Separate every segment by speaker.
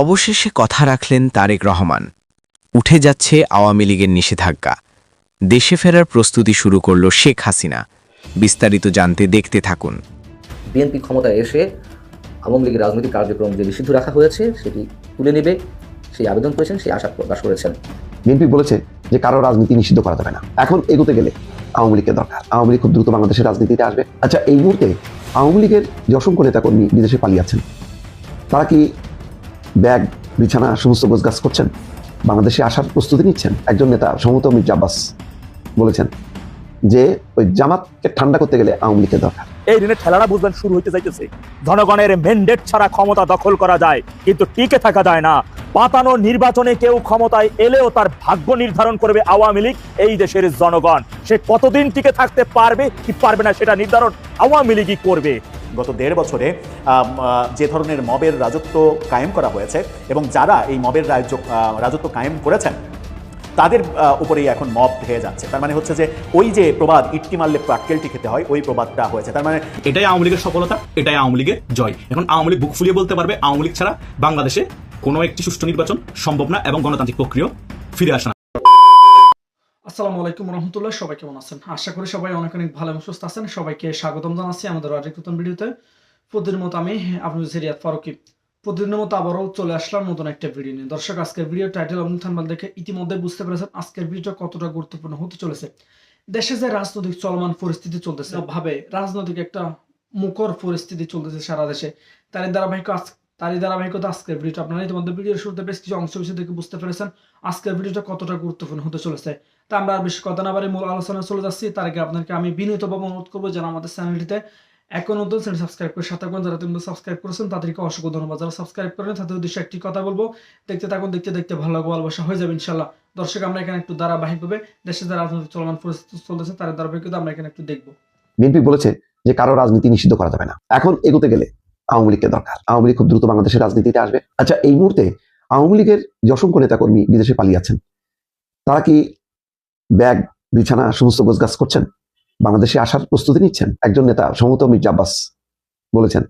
Speaker 1: অবশেষে কথা রাখলেন তারেক রহমান। উঠে যাচ্ছে আওয়ামী লীগের নিষেধাজ্ঞা। দেশে ফেরার প্রস্তুতি শুরু করল শেখ হাসিনা। বিস্তারিত জানতে দেখতে থাকুন।
Speaker 2: বিএনপি ক্ষমতায় এসে আওয়ামী লীগের রাজনৈতিক কার্যক্রম যে নিষিদ্ধ রাখা হয়েছে সেটি তুলে নেবে সেই আবেদন করেছেন সেই আশা প্রকাশ করেছেন।
Speaker 3: বিএনপি বলেছে যে কারও রাজনীতি নিষিদ্ধ করা যাবে না। এখন এগোতে গেলে আওয়ামী লীগকে দরকার। আওয়ামী লীগ খুব দ্রুত বাংলাদেশের রাজনীতিতে আসবে। আচ্ছা এই মুহূর্তে আওয়ামী লীগের যে অসংখ্য নেতাকর্মী বিদেশে পালিয়ে আছেন তারা কি ব্যাগ, বিছানা, সমস্ত গোছগাছ করছেন। বাংলাদেশে আসার প্রস্তুতি নিচ্ছেন একজন নেতা সমত মির্জা আব্বাস বলেছেন যে, ওই জামাতকে ঠান্ডা করতে গেলে আওয়ামী লীগের দরকার।
Speaker 4: এই ঋণের ঠেলাটা বুঝবেন শুরু হইতে যাইতেছে। জনগণের মেন্ডেট ছাড়া ক্ষমতা দখল করা যায়, কিন্তু টিকে থাকা যায় না। পাতানো নির্বাচনে কেউ ক্ষমতায় এলেও তার ভাগ্য নির্ধারণ করবে আওয়ামী লীগ, এই দেশের জনগণ। সে কতদিন টিকে থাকতে পারবে, কি পারবে না সেটা নির্ধারণ আওয়ামী লীগই করবে।
Speaker 5: গত দেড় বছরে যে ধরনের মবের রাজত্ব কায়েম করা হয়েছে এবং যারা এই মবের রাজত্ব কায়েম করেছেন তাদের আহ, উপরেই এখন মব হয়ে যাচ্ছে। তার মানে হচ্ছে যে ওই যে প্রবাদ ইটকি মারলে পাটকেলটি খেতে হয় ওই প্রবাদটা হয়েছে। তার মানে
Speaker 6: এটাই আওয়ামী লীগের সফলতা এটাই আওয়ামী লীগের জয়। এখন আওয়ামী লীগ বুক ফুলিয়ে বলতে পারবে আওয়ামী লীগ ছাড়া বাংলাদেশে কোনো একটি সুষ্ঠু নির্বাচন সম্ভব না এবং গণতান্ত্রিক প্রক্রিয়া ফিরে আসে না।
Speaker 7: আসসালামু আলাইকুম রহমতুল্লাহ সবাই কেমন আছেন? আশা করি সবাই অনেক অনেক ভালো এবং সুস্থ আছেন। সবাইকে স্বাগতম জানাচ্ছি আমাদের আরেক নতুন ভিডিওতে। প্রতিদিনের মতো আমি আপনাদের সিরিয়াত ফারুকি। প্রতিদিনের মতো আবারও চলে আসলাম নতুন একটা ভিডিও নিয়ে। দর্শক, আজকের ভিডিও টাইটেল এবং থানবাল দেখে ইতিমধ্যে বুঝতে পেরেছেন আজকের ভিডিওটা কতটা গুরুত্বপূর্ণ হতে চলেছে। দেশে যে রাজনৈতিক চলমান পরিস্থিতি চলতেছে, ভাবে রাজনৈতিক একটা মুখর পরিস্থিতি চলতেছে সারা দেশে। তারই ধারাবাহিক আজ তারই ধারাবাহিকতা আজকের ভিডিওটা আপনারা ইতিমধ্যে ভিডিওর শুরুতে বেশ কিছু অংশ বিষয় দেখে বুঝতে পেরেছেন আজকের ভিডিওটা কতটা গুরুত্বপূর্ণ হতে চলেছে। তা আমরা আর বেশি কথা না বাড়ি মূল আলোচনা চলে যাচ্ছি। তার আগে আপনাকে আমি বিনীতভাবে অনুরোধ করব যেন আমাদের চ্যানেলটিতে এখন নতুন চ্যানেল সাবস্ক্রাইব করে সাথে থাকুন। যারা তুমি সাবস্ক্রাইব করেছেন, তাদেরকে অসংখ্য ধন্যবাদ। যারা সাবস্ক্রাইব করেন, তাদের উদ্দেশ্যে একটি কথা বলব। দেখতে থাকুন, দেখতে দেখতে ভালো লাগবে, ভালোবাসা হয়ে যাবে ইনশাল্লাহ দর্শক, আমরা এখানে একটু ধারাবাহিকভাবে দেশে যে রাজনৈতিক চলমান পরিস্থিতি চলতেছে তার ধারাবাহিকতা আমরা এখানে একটু দেখব।
Speaker 3: বিএনপি বলেছে যে কারও রাজনীতি নিষিদ্ধ করা যাবে না। এখন এগোতে গেলে আওয়ামী লীগকে দরকার। আওয়ামী লীগ খুব দ্রুত বাংলাদেশের রাজনীতিতে আসবে। আচ্ছা এই মুহূর্তে আওয়ামী লীগের যে অসংখ্য নেতাকর্মী বিদেশে পালিয়ে আছেন তারা কি ব্যাগ, বিছানা, সমস্ত গোছগাছ করছেন? বাংলাদেশে আসার প্রস্তুতি নিচ্ছেন। একজন নেতা সমত মির্জা আব্বাস বলেছেন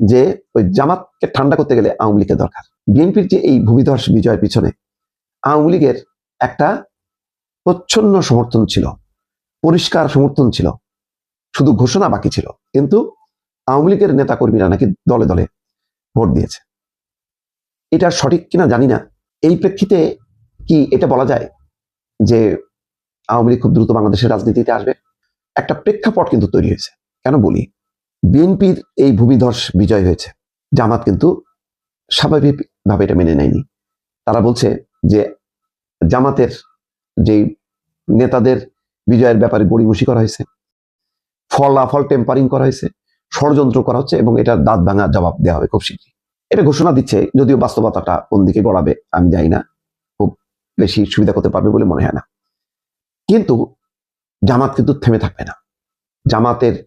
Speaker 3: যে, ওই জামাতকে ঠান্ডা করতে গেলে আওয়ামী লীগের দরকার। বিএনপির যে এই ভূমিধস বিজয়ের পিছনে, আওয়ামী লীগের একটা প্রচ্ছন্ন সমর্থন ছিল, পরিষ্কার সমর্থন ছিল, শুধু ঘোষণা বাকি ছিল, কিন্তু আওয়ামী লীগের নেতাকর্মীরা নাকি দলে দলে ভোট দিয়েছে। এটা সঠিক কিনা জানি না। এই প্রেক্ষিতে কি এটা বলা যায় যে আওয়ামী লীগ খুব দ্রুত বাংলাদেশের রাজনীতিতে আসবে? একটা প্রেক্ষাপট কিন্তু তৈরি হয়েছে। কেন বলি? বিএনপির এই ভূমিধস বিজয় হয়েছে। জামাত কিন্তু স্বাভাবিকভাবে এটা মেনে নেয়নি। তারা বলছে যে জামাতের যেই নেতাদের বিজয়ের ব্যাপারে গড়িমসি করা হয়েছে, ফলাফল টেম্পারিং করা হয়েছে, ষড়যন্ত্র করা হচ্ছে এবং এটার দাঁত ভাঙা জবাব দেওয়া হবে খুব শীঘ্রই। এটা ঘোষণা দিচ্ছে, যদিও বাস্তবতাটা কোন দিকে গড়াবে আমি জানি না, খুব বেশি সুবিধা করতে পারবে বলে মনে হয় না। কিন্তু জামাত কিন্তু থেমে থাকবে না। জামাতের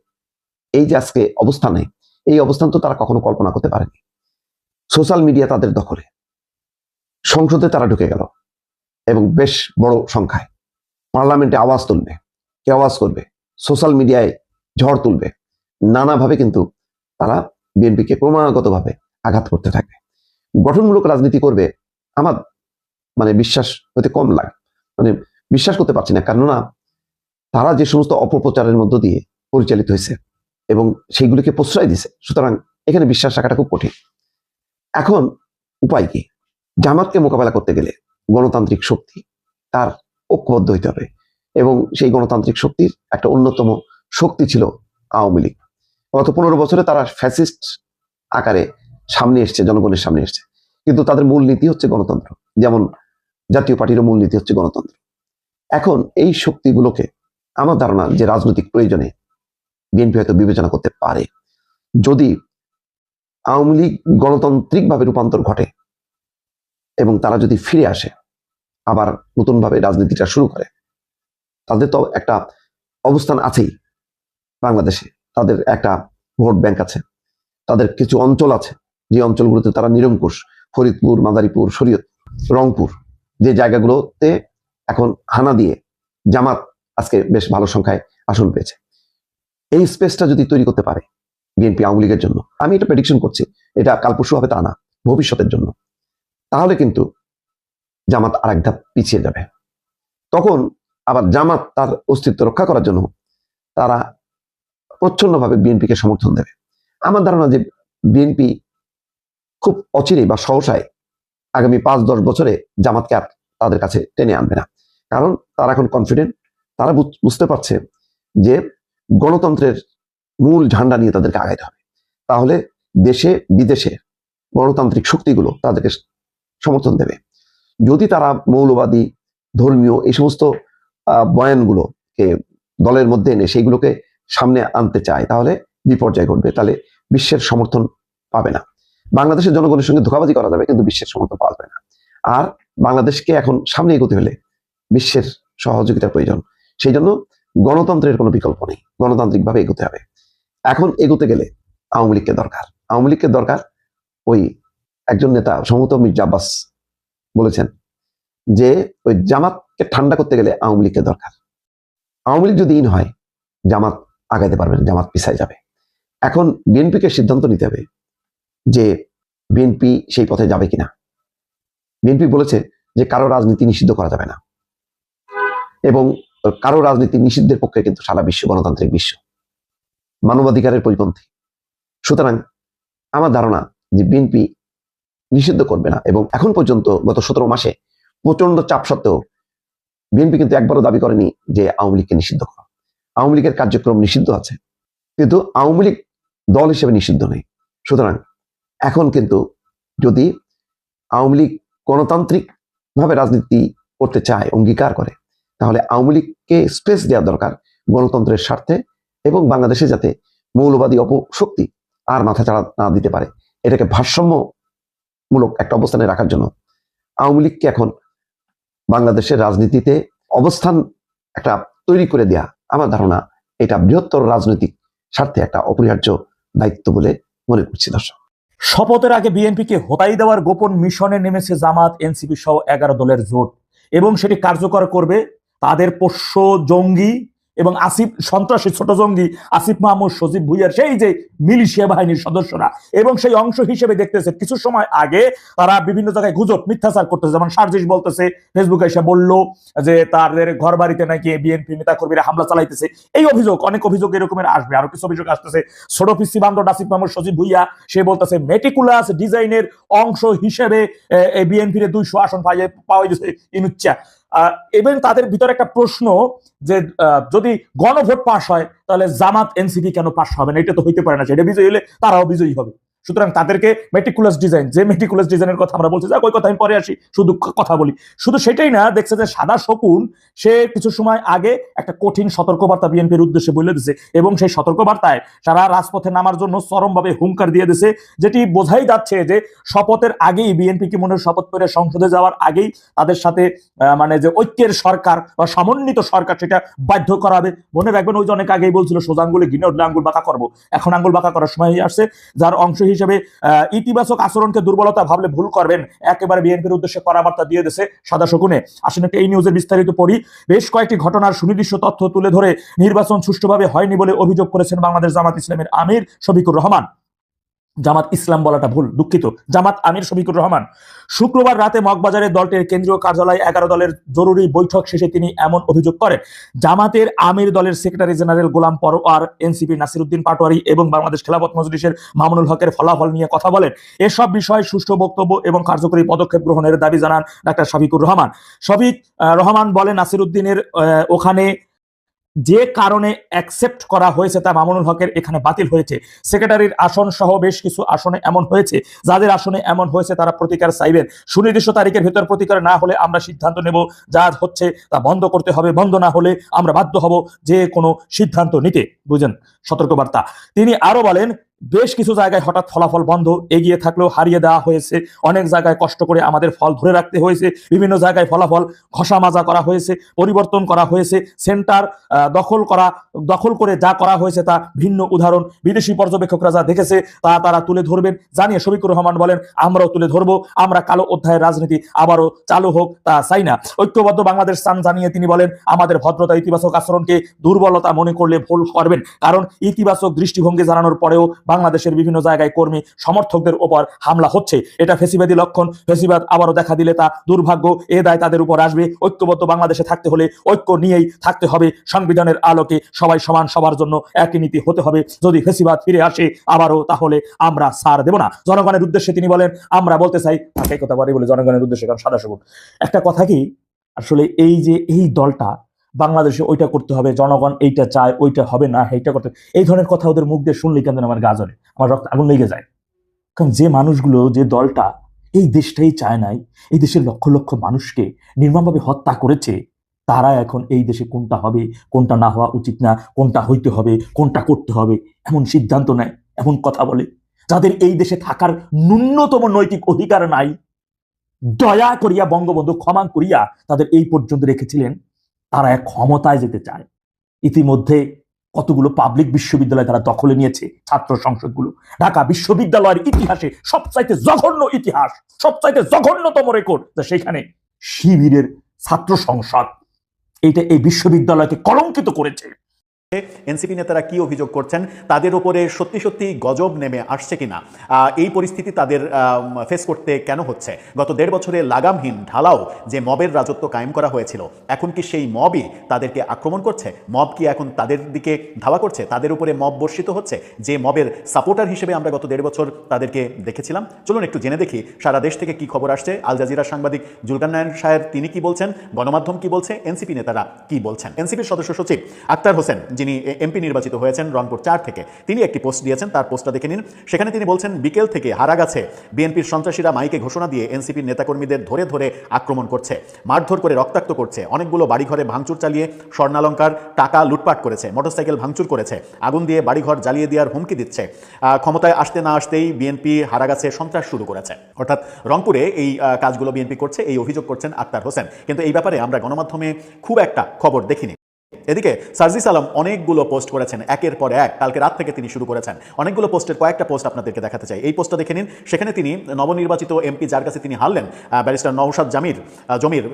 Speaker 3: এই যে আজকে অবস্থানে, এই অবস্থান তো তারা কখনো কল্পনা করতে পারেনি। সোশ্যাল মিডিয়া তাদের দখলে। সংসদে তারা ঢুকে গেল এবং বেশ বড় সংখ্যায়। পার্লামেন্টে আওয়াজ তুলবে। কে আওয়াজ করবে? সোশ্যাল মিডিয়ায় ঝড় তুলবে। নানাভাবে কিন্তু তারা বিএনপিকে ক্রমাগতভাবে আঘাত করতে থাকবে। গঠনমূলক রাজনীতি করবে আমার মানে বিশ্বাস হতে কম লাগে মানে বিশ্বাস করতে পারছি না। কেননা তারা যে সমস্ত অপপ্রচারের মধ্য দিয়ে পরিচালিত হয়েছে এবং সেইগুলিকে প্রশ্রয় দিছে সুতরাং এখানে বিশ্বাস রাখাটা খুব কঠিন। এখন উপায় কি? জামাতকে মোকাবেলা করতে গেলে গণতান্ত্রিক শক্তি তার ঐক্যবদ্ধ হইতে হবে এবং সেই গণতান্ত্রিক শক্তির একটা অন্যতম শক্তি ছিল আওয়ামী লীগ। গত পনেরো বছরে তারা ফ্যাসিস্ট আকারে সামনে এসছে, জনগণের সামনে এসছে। কিন্তু তাদের মূল নীতি হচ্ছে গণতন্ত্র, যেমন জাতীয় পার্টিরও মূল নীতি হচ্ছে গণতন্ত্র। এখন এই শক্তিগুলোকে আমার ধারণা যে রাজনৈতিক প্রয়োজনে বিএনপি হয়তো বিবেচনা করতে পারে। যদি আওয়ামী লীগ গণতান্ত্রিকভাবে রূপান্তর ঘটে এবং তারা যদি ফিরে আসে, আবার নতুনভাবে রাজনীতিটা শুরু করে, তাদের তো একটা অবস্থান আছেই বাংলাদেশে। তাদের একটা ভোট ব্যাংক আছে, তাদের কিছু অঞ্চল আছে, যে অঞ্চলগুলোতে তারা নিরঙ্কুশ, ফরিদপুর, মাদারীপুর, শরীয়ত, রংপুর, যে জায়গাগুলোতে এখন হানা দিয়ে জামাত আজকে বেশ ভালো সংখ্যায় আসন পেয়েছে। এই স্পেসটা যদি তৈরি করতে পারে বিএনপি আওয়ামী লীগের জন্য, আমি এটা প্রেডিকশন করছি, এটা কাল পরশু হবে তা না, ভবিষ্যতের জন্য। তাহলে কিন্তু জামাত আরেক ধাপ পিছিয়ে যাবে। তখন আবার জামাত তার অস্তিত্ব রক্ষা করার জন্য তারা প্রচ্ছন্নভাবে বিএনপিকে সমর্থন দেবে। আমার ধারণা যে বিএনপি খুব অচিরেই বা সহসায় আগামী পাঁচ দশ বছরে জামাতকে আর তাদের কাছে টেনে আনবে না। কারণ তারা এখন কনফিডেন্ট তারা বুঝতে পারছে যে গণতন্ত্রের মূল ঝান্ডা নিয়ে তাদেরকে আগাইতে হবে। তাহলে দেশে, বিদেশে গণতান্ত্রিক শক্তিগুলো তাদেরকে সমর্থন দেবে। যদি তারা মৌলবাদী, ধর্মীয় এই সমস্ত বয়ানগুলোকে দলের মধ্যে এনে সেইগুলোকে সামনে আনতে চায়, তাহলে বিপর্যয় ঘটবে। তাহলে বিশ্বের সমর্থন পাবে না। বাংলাদেশের জনগণের সঙ্গে ধোকাবাজি করা যাবে, কিন্তু বিশ্বের সমর্থন পাওয়া যাবে না। আর বাংলাদেশকে এখন সামনে এগোতে হলে বিশ্বের সহযোগিতার প্রয়োজন। সেই জন্য গণতন্ত্রের কোনো বিকল্প নেই। গণতান্ত্রিকভাবে এগোতে হবে। এখন এগোতে গেলে আওয়ামী লীগকে দরকার। আওয়ামী লীগকে দরকার ওই একজন নেতা সম্ভবত মির্জা আব্বাস বলেছেন যে ওই জামাতকে ঠান্ডা করতে গেলে আওয়ামী লীগকে দরকার। আওয়ামী লীগ যদি ইন হয়, জামাত আগাইতে পারবে না, জামাত পিছায় যাবে। এখন বিএনপিকে সিদ্ধান্ত নিতে হবে যে বিএনপি সেই পথে যাবে কিনা। বিএনপি বলেছে যে কারও রাজনীতি নিষিদ্ধ করা যাবে না। এবং কারও রাজনীতি নিষিদ্ধের পক্ষে কিন্তু সারা বিশ্ব গণতান্ত্রিক বিশ্ব। মানবাধিকারের পরিপন্থী। সুতরাং আমার ধারণা যে বিএনপি নিষিদ্ধ করবে না এবং এখন পর্যন্ত গত সতেরো মাসে প্রচণ্ড চাপ সত্ত্বেও বিএনপি কিন্তু একবারও দাবি করেনি যে আওয়ামী লীগকে নিষিদ্ধ করা। আওয়ামী লীগের কার্যক্রম নিষিদ্ধ আছে, কিন্তু আওয়ামী লীগ দল হিসেবে নিষিদ্ধ নেই। সুতরাং এখন কিন্তু যদি আওয়ামী লীগ গণতান্ত্রিক ভাবে রাজনীতি করতে চায়, অঙ্গীকার করে তাহলে আওয়ামী লীগকে স্পেস দেওয়া দরকার গণতন্ত্রের স্বার্থে এবং বাংলাদেশে যাতে মৌলবাদী অপশক্তি আর মাথা চাড়া না দিতে পারে। এটাকে ভারসাম্যমূলক একটা অবস্থানে রাখার জন্য আওয়ামী লীগকে এখন বাংলাদেশের রাজনীতিতে অবস্থান একটা তৈরি করে দেয়া আমার ধারণা এটা বৃহত্তর রাজনৈতিক স্বার্থে একটা অপরিহার্য দায়িত্ব বলে মনে করছি দর্শক।
Speaker 4: শপথের আগে বিএনপিকে হতাই দেওয়ার গোপন মিশনে নেমেছে জামাত, এনসিপি সহ এগারো দলের জোট এবং সেটি কার্যকর করবে তাদের পোষ্য জঙ্গি এবং আসিফ, সন্ত্রাসী ছোট জঙ্গি আসিফ মাহমুদ, সজীব ভুইয়ার সেই যে মিলিশিয়া বাহিনীর সদস্যরা এবং সেই অংশ হিসেবে দেখতেছে, কিছু সময় আগে তারা বিভিন্ন জায়গায় গুজব, মিথ্যাচার করতেছে। যেমন সার্জিস বলতেছে, ফেসবুকে এসে বলল যে তাদের ঘর বাড়িতে নাকি বিএনপি নেতা কর্মীরা হামলা চালাইতেছে। এই অভিযোগ, অনেক অভিযোগ এরকমের আসবে, আরও কিছু অভিযোগ আসতেছে। ছোট পিসি বান্ধব আসিফ মাহমুদ, সজীব ভুইয়া, সে বলতেছে মেটিকুলাস ডিজাইনের অংশ হিসেবে বিএনপির দুইশো আসন পাওয়া গেছে ইনুচ্চা এবং তাদের ভিতরে একটা প্রশ্ন যে যদি গণভোট পাশ হয়, তাহলে জামাত এনসিপি কেন পাশ হবে না? এটা তো হইতে পারে না, সেটা বিজয়ী হলে তারাও বিজয়ী হবে। সুতরাং তাদেরকে মেটিকুলাস ডিজাইন যে মেটিকুলাস ডিজাইনের কথা আমরা বলছি, যাক, ওই কথা আমি পরে আসি, শুধু কথা বলি। শুধু সেটাই না, দেখছে যে সাদা শকুন, সে কিছু সময় আগে একটা কঠিন সতর্কবার্তা বিএনপির উদ্দেশ্যে বলে দিছে এবং সেই সতর্কবার্তায় সারা রাজপথে নামার জন্য চরমভাবে হুঙ্কার দিয়ে দিছে, যেটি বোঝাই যাচ্ছে যে শপথের আগেই বিএনপি কি মনে শপথ করে সংসদে যাওয়ার আগেই তাদের সাথে মানে যে ঐক্যের সরকার বা সমন্বিত সরকার সেটা বাধ্য করাবে। মনে রাখবেন, ওই যে অনেক আগেই বলছিল, সোজা আঙ্গুলে ঘিনে আঙ্গুল বাঁকা করব। এখন আঙ্গুল বাঁকা করার সময় আসছে, যার অংশ হিসেবে ইতিবাচক আচরণকে দুর্বলতা ভাবলে ভুল করবেন। একেবারে বিএনপির উদ্দেশ্যে করাবার্তা দিয়ে দেশে সাদা শকুনে। আসলে এই নিউজের বিস্তারিত পড়ি। বেশ কয়েকটি ঘটনার সুনির্দিষ্ট তথ্য তুলে ধরে নির্বাচন সুষ্ঠুভাবে হয়নি বলে অভিযোগ করেছেন বাংলাদেশ জামাত ইসলামের আমির শফিকুর রহমান। জামাত ইসলাম বলাটা ভুল, দুঃখিত। জামাত আমির শফিকুর রহমান, শুক্রবার রাতে মগবাজারে দলটির কেন্দ্রীয় কার্যালয়ে এগারো দলের জরুরি বৈঠক শেষে তিনি এমন অভিযোগ করেন, জামাতের আমির দলের secretary general Golam Parwar, NCP Nasiruddin Patwari এবং বাংলাদেশ খেলাফত মজলিসের মামুনুল হকের ফলাফল নিয়ে কথা বলেন। এসব বিষয়ে সুষ্ঠু বক্তব্য এবং কার্যকরী পদক্ষেপ গ্রহণের দাবি জানান ডাক্তার শফিকুর রহমান। শফিক রহমান বলেন, নাসিরুদ্দিনের ওখানে যে কারণে অ্যাকসেপ্ট করা হয়েছে তা মামুনুল হকের এখানে বাতিল হয়েছে। সেক্রেটারির আসন সহ বেশ কিছু আসনে এমন হয়েছে, যাদের আসনে এমন হয়েছে তারা প্রতিকার চাইবেন। সুনির্দিষ্ট তারিখের ভেতর প্রতিকার না হলে আমরা সিদ্ধান্ত নেব যা হচ্ছে তা বন্ধ করতে হবে, বন্ধ না হলে আমরা বাধ্য হব যে কোনো সিদ্ধান্ত নিতে। বুঝেন? সতর্কবার্তা। তিনি আরও বলেন, বেশ কিছু জায়গায় হঠাৎ ফলাফল বন্ধ, এগিয়ে থাকলেও হারিয়ে দেওয়া হয়েছে। অনেক জায়গায় কষ্ট করে আমাদের ফল ধরে রাখতে হয়েছে। বিভিন্ন জায়গায় ফলাফল ঘষা মাজা করা হয়েছে, পরিবর্তন করা হয়েছে, সেন্টার দখল করা, দখল করে যা করা হয়েছে তা ভিন্ন উদাহরণ। বিদেশি পর্যবেক্ষকরা যা দেখেছে তা তারা তুলে ধরবেন। জানিয়ে শফিকুর রহমান বলেন, আমরাও তুলে ধরবো। আমরা কালো অধ্যায়ের রাজনীতি আবারও চালু হোক তা চাই না। ঐক্যবদ্ধ বাংলাদেশ চান জানিয়ে তিনি বলেন, আমাদের ভদ্রতা ইতিবাচক আচরণকে দুর্বলতা মনে করলে ভুল করবেন। কারণ ইতিবাচক দৃষ্টিভঙ্গি জানানোর পরেও বাংলাদেশের বিভিন্ন জায়গায় কর্মী সমর্থকদের উপর হামলা হচ্ছে। এটা ফেসিবাদী লক্ষণ। ফেসিবাদ আবারও দেখা দিলে তা দুর্ভাগ্য। এ দায় তাদের উপর আসবে। ঐক্যবদ্ধ বাংলাদেশে থাকতে হলে ঐক্য নিয়েই থাকতে হবে। সংবিধানের আলোকে সবাই সমান সবার জন্য একই নীতি হতে হবে। যদি ফেসিবাদ ফিরে আসে আবারও তাহলে আমরা সার দেব না। জনগণের উদ্দেশ্যে তিনি বলেন, আমরা বলতে চাই তাকে কথা বলে বলে জনগণের উদ্দেশ্যে, কারণ সাদা সবুজ। একটা কথা কি? আসলে এই যে এই দলটা বাংলাদেশে ওইটা করতে হবে, জনগণ এইটা চায়, ওইটা হবে না, এইটা করতে এই ধরনের কথা ওদের মুখ দিয়ে শুনলে কেন আমার গাজরে আমার রক্ত আগুন লেগে যায়। কারণ যে মানুষগুলো, যে দলটা এই দেশটাই চায় নাই, এই দেশের লক্ষ লক্ষ মানুষকে নির্মমভাবে হত্যা করেছে, তারা এখন এই দেশে কোনটা হবে, কোনটা না হওয়া উচিত না, কোনটা হইতে হবে, কোনটা করতে হবে, এমন সিদ্ধান্ত নেয়, এমন কথা বলে। যাদের এই দেশে থাকার ন্যূনতম নৈতিক অধিকার নাই, দয়া করিয়া, বঙ্গবন্ধু ক্ষমা করিয়া তাদের এই পর্যন্ত রেখেছিলেন। তারা এক ক্ষমতায় যেতে চায়। ইতিমধ্যে কতগুলো পাবলিক বিশ্ববিদ্যালয় তারা দখলে নিয়েছে, ছাত্র সংসদগুলো। ঢাকা বিশ্ববিদ্যালয়ের ইতিহাসে সবচাইতে জঘন্য ইতিহাস, সবচাইতে জঘন্যতম রেকর্ড সেখানে শিবিরের ছাত্র সংসদ। এটা এই বিশ্ববিদ্যালয়কে কলঙ্কিত করেছে।
Speaker 5: এনসিপি নেতারা কি অভিযোগ করছেন? তাদের উপরে সত্যি সত্যি গজব নেমে আসছে কিনা? এই পরিস্থিতি তাদের ফেস করতে কেন হচ্ছে? গত দেড় বছরে লাগামহীন ঢালাও যে মবের রাজত্ব কায়েম করা হয়েছিল, এখন কি সেই মবই তাদেরকে আক্রমণ করছে? মব কি এখন তাদের দিকে ধাওয়া করছে? তাদের উপরে মব বর্ষিত হচ্ছে? যে মবের সাপোর্টার হিসেবে আমরা গত দেড় বছর তাদেরকে দেখেছিলাম? চলুন একটু জেনে দেখি সারা দেশ থেকে কি খবর আসছে। আল জাজিরা সাংবাদিক জুলকান নারায়ণ সাহেব তিনি কি বলছেন? গণমাধ্যম কি বলছে? এনসিপি নেতারা কি বলছেন? এনসিপির সদস্য সচিব আক্তার হোসেন যিনি এমপি নির্বাচিত হয়েছেন রংপুর চার থেকে, তিনি একটি পোস্ট দিয়েছেন, তার পোস্টটা দেখে নিন। সেখানে তিনি বলছেন, বিকেল থেকে হারাগাছে বিএনপির সন্ত্রাসীরা মাইকে ঘোষণা দিয়ে এনসিপির নেতাকর্মীদের ধরে ধরে আক্রমণ করছে, মারধর করে রক্তাক্ত করছে, অনেকগুলো বাড়িঘরে ভাঙচুর চালিয়ে স্বর্ণালঙ্কার টাকা লুটপাট করেছে, মোটরসাইকেল ভাঙচুর করেছে, আগুন দিয়ে বাড়িঘর জ্বালিয়ে দেওয়ার হুমকি দিচ্ছে। ক্ষমতায় আসতে না আসতেই বিএনপি হারাগাছে সন্ত্রাস শুরু করেছে। অর্থাৎ রংপুরে এই কাজগুলো বিএনপি করছে, এই অভিযোগ করছেন আক্তার হোসেন। কিন্তু এই ব্যাপারে আমরা গণমাধ্যমে খুব একটা খবর দেখিনি। এদিকে সার্জিস আলম অনেকগুলো পোস্ট করেছেন, একের পর এক। কালকে রাত থেকে তিনি শুরু করেছেন। অনেকগুলো পোস্টের কয়েকটা পোস্ট আপনাদেরকে দেখাতে চাই। এই পোস্টটা দেখে নিন। সেখানে তিনি নবনির্বাচিত এমপি যার কাছে তিনি হারলেন ব্যারিস্টার নৌসাদ জামির জমির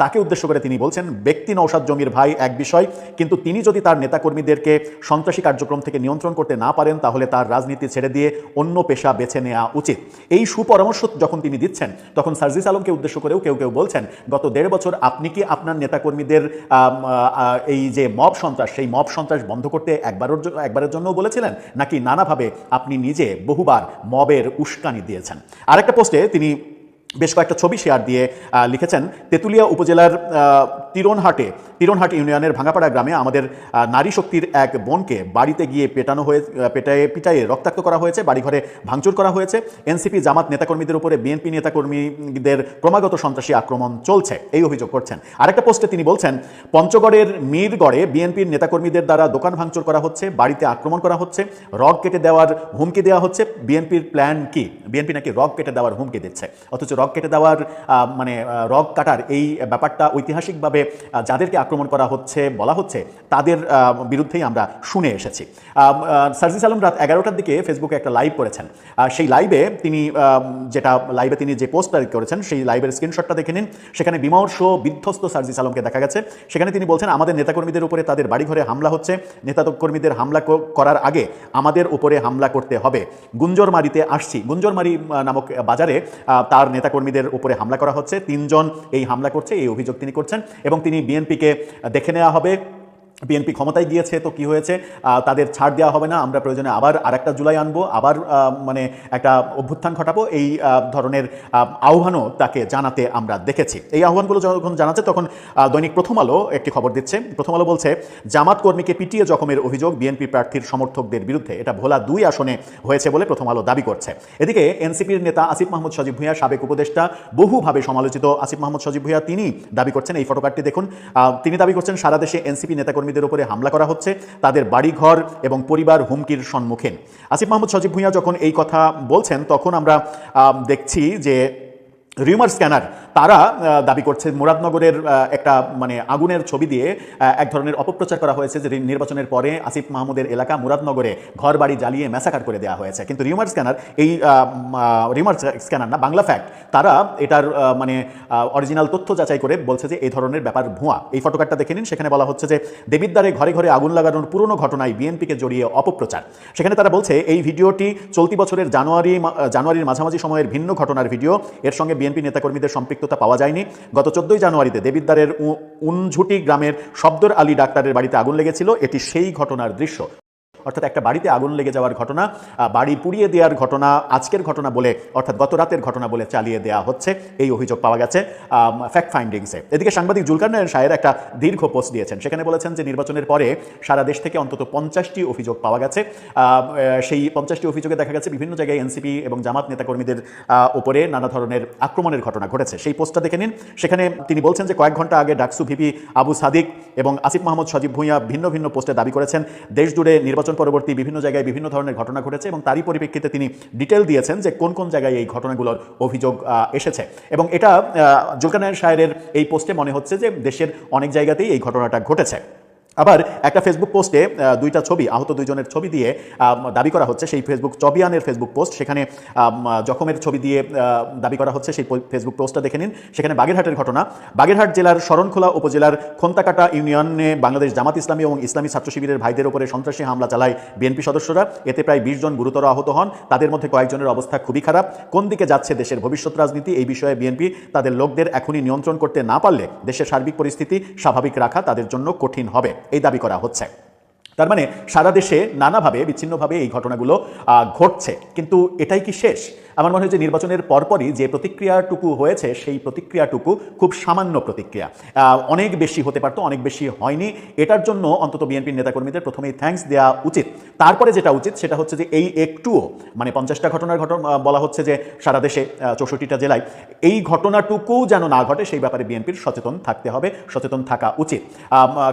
Speaker 5: তাকে উদ্দেশ্য করে তিনি বলছেন, ব্যক্তি নৌসাদ জমির ভাই এক বিষয়, কিন্তু তিনি যদি তার নেতাকর্মীদেরকে সন্ত্রাসী কার্যক্রম থেকে নিয়ন্ত্রণ করতে না পারেন, তাহলে তার রাজনীতি ছেড়ে দিয়ে অন্য পেশা বেছে নেওয়া উচিত। এই সুপরামর্শ যখন তিনি দিচ্ছেন, তখন সার্জিস আলমকে উদ্দেশ্য করেও কেউ কেউ বলছেন, গত দেড় বছর আপনি কি আপনার নেতাকর্মীদের এই যে মব সন্ত্রাস, সেই মব সন্ত্রাস বন্ধ করতে একবারের জন্য একবারের জন্যও বলেছিলেন, নাকি নানাভাবে আপনি নিজে বহুবার মবের উস্কানি দিয়েছেন? আরেকটা পোস্টে তিনি বেশ কয়েকটা ছবি শেয়ার দিয়ে লিখেছেন। তেঁতুলিয়া উপজেলার তিরনহাটে তিরনহাট ইউনিয়নের ভাঙাপাড়া গ্রামে আমাদের নারী শক্তির এক বোনকে বাড়িতে গিয়ে পেটানো হয়ে পেটায়ে, পিটায়ে রক্তাক্ত করা হয়েছে, বাড়িঘরে ভাঙচুর করা হয়েছে। এনসিপি জামাত নেতাকর্মীদের উপরে বিএনপি নেতাকর্মীদের ক্রমাগত সন্ত্রাসী আক্রমণ চলছে, এই অভিযোগ করছেন। আরেকটা পোস্টে তিনি বলছেন, পঞ্চগড়ের মিরগড়ে বিএনপির নেতাকর্মীদের দ্বারা দোকান ভাঙচুর করা হচ্ছে, বাড়িতে আক্রমণ করা হচ্ছে, রগ কেটে দেওয়ার হুমকি দেওয়া হচ্ছে। বিএনপির প্ল্যান কি? বিএনপি নাকি রগ কেটে দেওয়ার হুমকি দিচ্ছে, অথচ রগ কেটে দেওয়ার মানে রগ কাটার এই ব্যাপারটা ঐতিহাসিকভাবে যাদেরকে আক্রমণ করা হচ্ছে, বলা হচ্ছে, তাদের বিরুদ্ধেই আমরা শুনে এসেছি। সার্জিস আলম রাত এগারোটার দিকে ফেসবুকে একটা লাইভ করেছেন। সেই লাইভে তিনি যেটা লাইভে তিনি যে পোস্টটা করেছেন, সেই লাইভের স্ক্রিনশটটা দেখে নিন। সেখানে বিমর্ষ, বিধ্বস্ত সার্জিস আলমকে দেখা গেছে। সেখানে তিনি বলছেন, আমাদের নেতাকর্মীদের উপরে তাদের বাড়িঘরে হামলা হচ্ছে। নেতাকর্মীদের হামলা করার আগে আমাদের উপরে হামলা করতে হবে। গুঞ্জরমারিতে আসছি। গুঞ্জরমারি নামক বাজারে তার নেতাকর্মীদের উপরে হামলা করা হচ্ছে। তিনজন এই হামলা করছে, এই অভিযোগ তিনি করছেন এবং তিনি বিএনপিকে দেখে নেওয়া হবে। বিএনপি ক্ষমতায় গিয়েছে, তো কি হয়েছে? তাদের ছাড় দেওয়া হবে না, আমরা প্রয়োজনে আবার আরেকটা জুলাই আনব, আবার মানে একটা অভ্যুত্থান ঘটাবো, এই ধরনের আহ্বানও তাকে জানাতে আমরা দেখেছি। এই আহ্বানগুলো যখন জানাচ্ছে, তখন দৈনিক প্রথম আলো একটি খবর দিচ্ছে। প্রথম আলো বলছে, জামাত কর্মীকে পিটিয়ে জখমের অভিযোগ বিএনপি প্রার্থীর সমর্থকদের বিরুদ্ধে। এটা ভোলা দুই আসনে হয়েছে বলে প্রথম আলো দাবি করছে। এদিকে এনসিপির নেতা আসিফ মাহমুদ সজীব ভূঁইয়া, সাবেক উপদেষ্টা, বহুভাবে সমালোচিত আসিফ মাহমুদ সজীব ভূঁইয়া, তিনি দাবি করছেন, এই ফটোকার্ডটি দেখুন তিনি দাবি করছেন, সারা দেশে এনসিপি নেতাকর্মীদের উপরে হামলা করা হচ্ছে, তাদের বাড়িঘর এবং পরিবার হুমকির সম্মুখীন। আসিফ মাহমুদ সজীব ভূঁইয়া যখন এই কথা বলছেন, তখন আমরা দেখছি যে রিউমার স্ক্যানার, তারা দাবি করছে মুরাদনগরের একটা মানে আগুনের ছবি দিয়ে এক ধরনের অপপ্রচার করা হয়েছে যে নির্বাচনের পরে আসিফ মাহমুদের এলাকা মুরাদনগরে ঘর বাড়ি জ্বালিয়ে ম্যাসাকার করে দেওয়া হয়েছে। কিন্তু রিউমার স্ক্যানার, এই রিউমার স্ক্যানার না, বাংলা ফ্যাক্ট, তারা এটার মানে অরিজিনাল তথ্য যাচাই করে বলছে যে এই ধরনের ব্যাপার ভুয়া। এই ফটোকার্ডটা দেখে নিন, সেখানে বলা হচ্ছে যে দেবিদ্বারে ঘরে ঘরে আগুন লাগানোর পুরনো ঘটনায় বিএনপিকে জড়িয়ে অপপ্রচার। সেখানে তারা বলছে, এই ভিডিওটি চলতি বছরের জানুয়ারি জানুয়ারির মাঝামাঝি সময়ের ভিন্ন ঘটনার ভিডিও, এর সঙ্গে বিএনপি নেতাকর্মীদের সম্পৃক্ততা পাওয়া যায়নি। গত চোদ্দই জানুয়ারিতে দেবিদ্বারের উনঝুটি গ্রামের শব্দর আলী ডাক্তারের বাড়িতে আগুন লেগেছিল। এটি সেই ঘটনার দৃশ্য। অর্থাৎ একটা বাড়িতে আগুন লেগে যাওয়ার ঘটনা বাড়ি পুড়িয়ে দেওয়ার ঘটনা, আজকের ঘটনা বলে, অর্থাৎ গত রাতের ঘটনা বলে চালিয়ে দেওয়া হচ্ছে। এই অভিযোগ পাওয়া গেছে ফ্যাক্ট ফাইন্ডিংসে এদিকে সাংবাদিক জুলকার সাহের একটা দীর্ঘ পোস্ট দিয়েছেন। সেখানে বলেছেন যে, নির্বাচনের পরে সারা দেশ থেকে অন্তত পঞ্চাশটি অভিযোগ পাওয়া গেছে। সেই পঞ্চাশটি অভিযোগে দেখা গেছে, বিভিন্ন জায়গায় এনসিপি এবং জামাত নেতাকর্মীদের উপরে নানা ধরনের আক্রমণের ঘটনা ঘটেছে। সেই পোস্টটা দেখে নিন। সেখানে তিনি বলছেন যে, কয়েক ঘণ্টা আগে ডাকসু ভিপি আবু সাদিক এবং আসিফ মাহমুদ সজীব ভুঁইয়া ভিন্ন ভিন্ন পোস্টে দাবি করেছেন দেশ জুড়ে নির্বাচন পরবর্তী বিভিন্ন জায়গায় বিভিন্ন ধরনের ঘটনা ঘটেছে এবং তারই পরিপ্রেক্ষিতে তিনি ডিটেল দিয়েছেন যে কোন কোন জায়গায় এই ঘটনাগুলোর অভিযোগ এসেছে। এবং এটা জুলকানায়ন শায়ের এই পোস্টে মনে হচ্ছে যে দেশের অনেক জায়গাতেই এই ঘটনাটা ঘটেছে। আবার একটা ফেসবুক পোস্টে দুইটা ছবি, আহত দুইজনের ছবি দিয়ে দাবি করা হচ্ছে সেই ফেসবুক চবিয়ানের ফেসবুক পোস্ট সেখানে জখমের ছবি দিয়ে দাবি করা হচ্ছে সেই ফেসবুক পোস্টটা দেখে নিন। সেখানে বাগেরহাটের ঘটনা। বাগেরহাট জেলার শরণখোলা উপজেলার খন্তাকাটা ইউনিয়নে বাংলাদেশ জামাত ইসলামী এবং ইসলামী ছাত্র শিবিরের ভাইদের উপরে সন্ত্রাসী হামলা চালায় বিএনপি সদস্যরা। এতে প্রায় বিশ জন গুরুতর আহত হন। তাদের মধ্যে কয়েকজনের অবস্থা খুবই খারাপ। কোন দিকে যাচ্ছে দেশের ভবিষ্যৎ রাজনীতি, এই বিষয়ে বিএনপি তাদের লোকদের এখনই নিয়ন্ত্রণ করতে না পারলে দেশের সার্বিক পরিস্থিতি স্বাভাবিক রাখা তাদের জন্য কঠিন হবে। এই দাবি করা হচ্ছে। তার মানে সারা দেশে নানাভাবে, বিচ্ছিন্নভাবে এই ঘটনাগুলো ঘটছে। কিন্তু এটাই কি শেষ? আমার মনে হয় যে নির্বাচনের পরপরই যে প্রতিক্রিয়াটুকু হয়েছে, সেই প্রতিক্রিয়াটুকু খুব সামান্য প্রতিক্রিয়া। অনেক বেশি হতে পারতো, অনেক বেশি হয়নি। এটার জন্য অন্তত বিএনপির নেতাকর্মীদের প্রথমেই থ্যাঙ্কস দেওয়া উচিত। তারপরে যেটা উচিত, সেটা হচ্ছে যে এই একটুও মানে পঞ্চাশটা ঘটনার ঘটনা বলা হচ্ছে যে সারা দেশে চৌষট্টিটা জেলায় এই ঘটনাটুকু যেন না ঘটে, সেই ব্যাপারে বিএনপির সচেতন থাকতে হবে, সচেতন থাকা উচিত।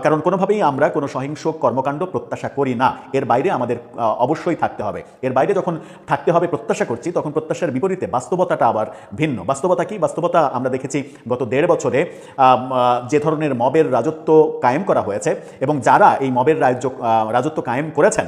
Speaker 5: কারণ কোনোভাবেই আমরা কোনো সহিংস কর্মকাণ্ড প্রত্যাশা করি না। এর বাইরে আমাদের অবশ্যই থাকতে হবে। এর বাইরে যখন থাকতে হবে প্রত্যাশা করছি, তখন প্রত্যাশার বিপরীতে বাস্তবতাটা আবার ভিন্ন। বাস্তবতা কি? বাস্তবতা আমরা দেখেছি গত দেড় বছরে যে ধরনের মবের রাজত্ব কায়েম করা হয়েছে এবং যারা এই মবের রাজ্য রাজত্ব কায়েম করেছেন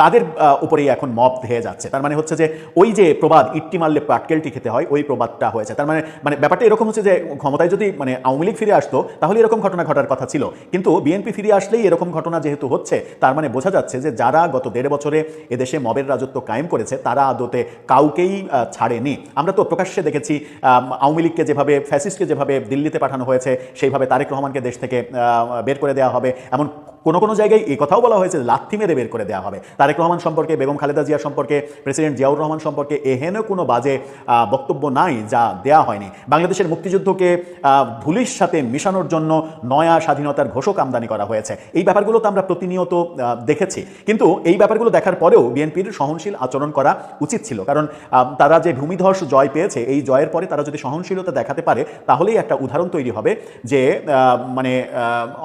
Speaker 5: তাদের উপরেই এখন মব ধেয়ে যাচ্ছে। তার মানে হচ্ছে যে ওই যে প্রবাদ ইট্টি মারলে পাটকেলটি খেতে হয়, ওই প্রবাদটা হয়েছে। তার মানে মানে ব্যাপারটা এরকম হচ্ছে যে ক্ষমতায় যদি মানে আওয়ামী লীগ ফিরে আসতো, তাহলে এরকম ঘটনা ঘটার কথা ছিল। কিন্তু বিএনপি ফিরে আসলেই এরকম ঘটনা যেহেতু হচ্ছে, তার মানে বোঝা যাচ্ছে যে যারা গত দেড় বছরে এদেশে মবের রাজত্ব কায়েম করেছে, তারা আদতে কাউকেই ছাড়েনি। আমরা তো প্রকাশ্যে দেখেছি আওয়ামী লীগকে যেভাবে, ফ্যাসিস্টকে যেভাবে দিল্লিতে পাঠানো হয়েছে, সেইভাবে তারেক রহমানকে দেশ থেকে বের করে দেওয়া হবে। এমন কোনো কোনো জায়গায় এই কথাও বলা হয়েছে, লাথি মেরে বের করে দেওয়া হবে। তারেক রহমান সম্পর্কে, বেগম খালেদা জিয়া সম্পর্কে, প্রেসিডেন্ট জিয়াউর রহমান সম্পর্কে এহেন কোনো বাজে বক্তব্য নাই যা দেয়া হয়নি। বাংলাদেশের মুক্তিযুদ্ধকে ধুলির সাথে মিশানোর জন্য নয়া স্বাধীনতার ঘোষক আমদানি করা হয়েছে। এই ব্যাপারগুলো তো আমরা প্রতিনিয়ত দেখেছি। কিন্তু এই ব্যাপারগুলো দেখার পরেও বিএনপির সহনশীল আচরণ করা উচিত ছিল। কারণ তারা যে ভূমিধস জয় পেয়েছে, এই জয়ের পরে তারা যদি সহনশীলতা দেখাতে পারে, তাহলেই একটা উদাহরণ তৈরি হবে যে মানে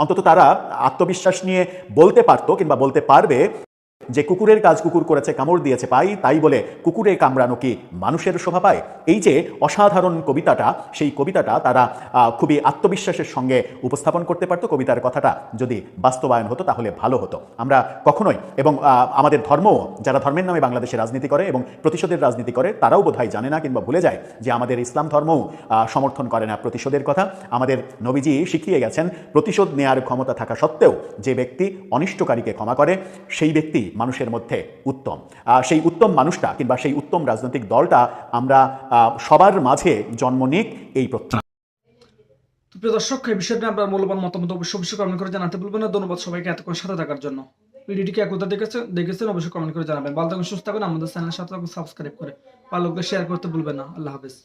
Speaker 5: অন্তত তারা আত্মবিশ্বাস নিয়ে বলতে পারতো কিংবা বলতে পারবে যে কুকুরের কাজ কুকুর করেছে, কামড় দিয়েছে পাই, তাই বলে কুকুরে কামড়ানো কি মানুষের শোভা পায়? এই যে অসাধারণ কবিতাটা, সেই কবিতাটা তারা খুবই আত্মবিশ্বাসের সঙ্গে উপস্থাপন করতে পারতো। কবিতার কথাটা যদি বাস্তবায়ন হতো, তাহলে ভালো হতো। আমরা কখনোই, এবং আমাদের ধর্ম যারা ধর্মের নামে বাংলাদেশে রাজনীতি করে এবং প্রতিশোধের রাজনীতি করে, তারাও বোধহয় জানে না কিংবা ভুলে যায় যে আমাদের ইসলাম ধর্মও সমর্থন করে না প্রতিশোধের কথা। আমাদের নবীজি শিখিয়ে গেছেন, প্রতিশোধ নেয়ার ক্ষমতা থাকা সত্ত্বেও যে ব্যক্তি অনিষ্টকারীকে ক্ষমা করে, সেই ব্যক্তি মানুষের মধ্যে উত্তম। সেই উত্তম মানুষটা কিংবা সেই উত্তম রাজনৈতিক দলটা আমরা সবার মাঝে জন্ম নিক এই প্রত্যাশা।
Speaker 7: প্রিয় দর্শক, এই বিষয়টা আপনার মূল্যবান মতামত অবশ্যই অবশ্যই কমেন্ট করে জানাতে ভুলবেন না। ধন্যবাদ সবাইকে এতক্ষণ সাথে থাকার জন্য। ভিডিওটিকে একতা দেখেছেন দেখেছেন অবশ্যই কমেন্ট করে জানাবেন। ভালো থাকুন, সুস্থ থাকুন। আমাদের চ্যানেলের সাথে সাবস্ক্রাইব করে ভালো শেয়ার করতে ভুলবেন না। আল্লাহ হাফেজ।